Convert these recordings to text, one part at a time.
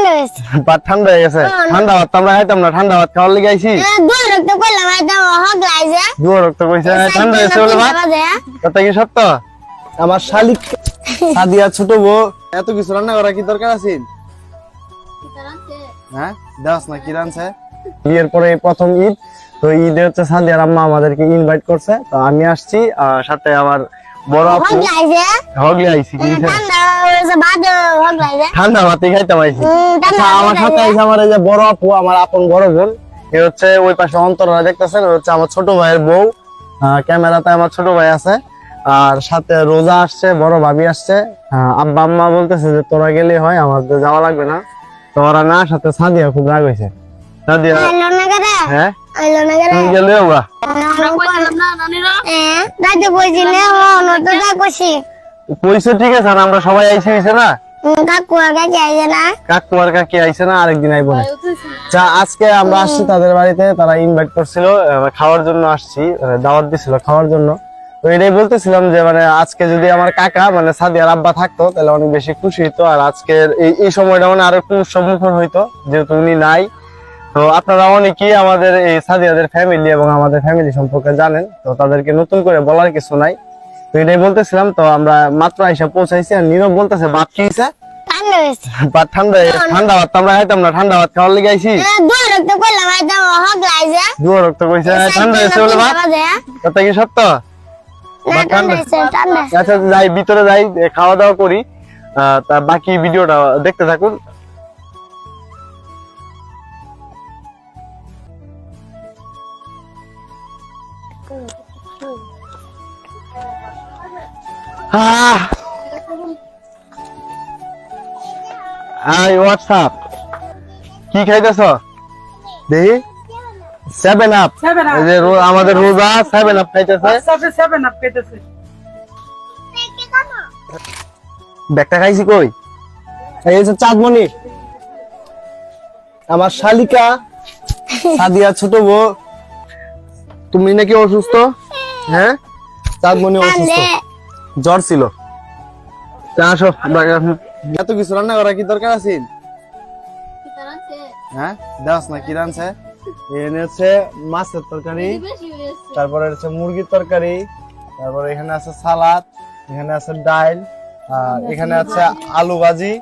ঠান্ডা হয়েছে। ভাত ঠান্ডা হয়ে গেছে। হ্যাঁ, ঠান্ডা ভাত আমরা খাইতাম না ঠান্ডা ভাত খাওয়ার লেগে আইছি। দুই রক্ত হক কইছে ঠান্ডা হয়েছে বলে ভাত। কথা কি সত্য? আমার শালিক সাদিয়া ছোট বউ এত কিছু রান্না করা কি দরকার আছে? হ্যাঁ দাস না কি রানছে বিয়ের পরে প্রথম ঈদ তো ঈদে হচ্ছে সাদিয়ার আম্মা আমাদেরকে ইনভাইট করছে তো আমি আসছি আর সাথে আমার বড় আপু। হগলে আইছি। ঠান্ডা খাইতাম আইছি। আচ্ছা, আমার সাথে আমার যে বড় আপু আমার আপন বড় বোন। এ হচ্ছে ওই পাশে অন্তরা দেখতেছেন হচ্ছে আমার ছোট ভাইয়ের বউ। ক্যামেরাতে আমার ছোট ভাই আছে। আর সাথে রোজা আসছে বড় ভাবি আসছে। আব্বা আম্মা বলতেছে যে তোরা গেলে হয় আমার যাওয়া লাগবে না। তো ওরা না সাথে সাদিয়া খুব রাগ হয়েছে সাদিয়া হ্যাঁ? আইলো না কেরে গেলে ওরা হ্যাঁ কইছি নে ও তো দা কইছি। কইছে ঠিক আছে আমরা সবাই আইছি হইছে না? কাকু আগে যাইছে না? কাকু আর কাকি আইছে না আরেকদিন আইবো না। যা আজকে আমরা আসছি তাদের বাড়িতে তারা ইনভাইট করছিল খাওয়ার জন্য আসছি দাওয়াত দিছিল খাওয়ার জন্য। তো এটাই বলতেছিলাম যে মানে আজকে যদি আমার কাকা মানে সাদিয়ার আব্বা থাকতো তাহলে অনেক বেশি খুশি হতো আর আজকের এই এই সময়টা মানে আরও একটু সম্মুখীন হইতো যেহেতু উনি নাই। তো আপনারা অনেকেই আমাদের এই সাদিয়াদের ফ্যামিলি এবং আমাদের ফ্যামিলি সম্পর্কে জানেন তো তাদেরকে নতুন করে বলার কিছু নাই। তো এটাই বলতেছিলাম তো আমরা মাত্র আইসা পৌঁছাইছি আর নীরব বলতেছে ভাত হইছে? ঠান্ডা ভাত ঠান্ডা ঠান্ডা ভাত আমরা খাইতাম না ঠান্ডা ভাত খাওয়ার লেগে আইছি। রক্ত কইছে ঠান্ডা হয়েছে বলে ভাত কথা কি সত্য? আচ্ছা যাই ভিতরে যাই খাওয়া দাওয়া করি। তা বাকি ভিডিওটা দেখতে থাকুন। আই হোয়াটসঅ্যাপ কি খাইতেছ? দেখি। সেভেন আপ এই যে আমাদের রোজা সেভেন আপ খাইতেছে। সেভেন আপ পেতেছে ব্যাগটা খাইছি কই? এই হচ্ছে চাঁদমণি। আমার শালিকা সাদিয়া ছোট বউ। তুমি নাকি অসুস্থ? হ্যাঁ? চাঁদমণি অসুস্থ। জ্বর ছিল। তা আসো আমরা এত কিছু রান্না করা কি দরকার আছে? হ্যাঁ? দাস না কি রানছে এখানে হচ্ছে মাছের তরকারি তারপরে হচ্ছে মুরগির তরকারি তারপরে এখানে আছে সালাদ এখানে আছে ডাল আর এখানে আছে আলু ভাজি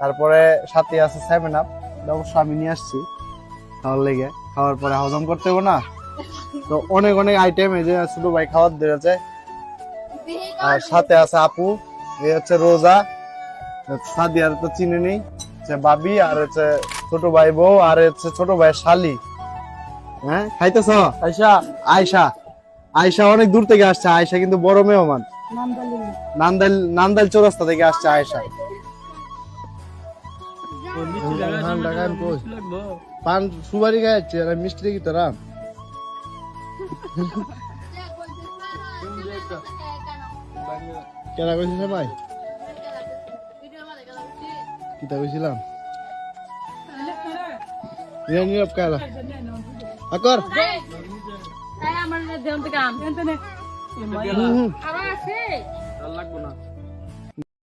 তারপরে সাথে আছে সেভেন আপ। অবশ্য আমি নিয়ে আসছি খাওয়ার লেগে। খাওয়ার পরে হজম করতে হবে না? তো অনেক অনেক আইটেম এই যে ছোট ভাই খাওয়ার দিয়েছে আর সাথে আছে আপু এই হচ্ছে রোজা সাদিয়ার তো চিনে নেই হচ্ছে বাবি আর হচ্ছে ছোট ভাই বউ আর হচ্ছে ছোট ভাই শালি। হ্যাঁ? খাইতেছ? আয়সা আয়সা আয়সা অনেক দূর থেকে আসছে আয়সা কিন্তু বড় মেহমান। নান্দাইল নান্দাইল চৌরাস্তা থেকে আসছে আয়সা পান আর মিষ্টি কি তোরা কেনা কইছিস ভাই কিতা কইছিলাম? নিয়ে নিয়ে কালা আকর। আমার দেন আম হুম, হুম। আবার আছে? লাগবো না।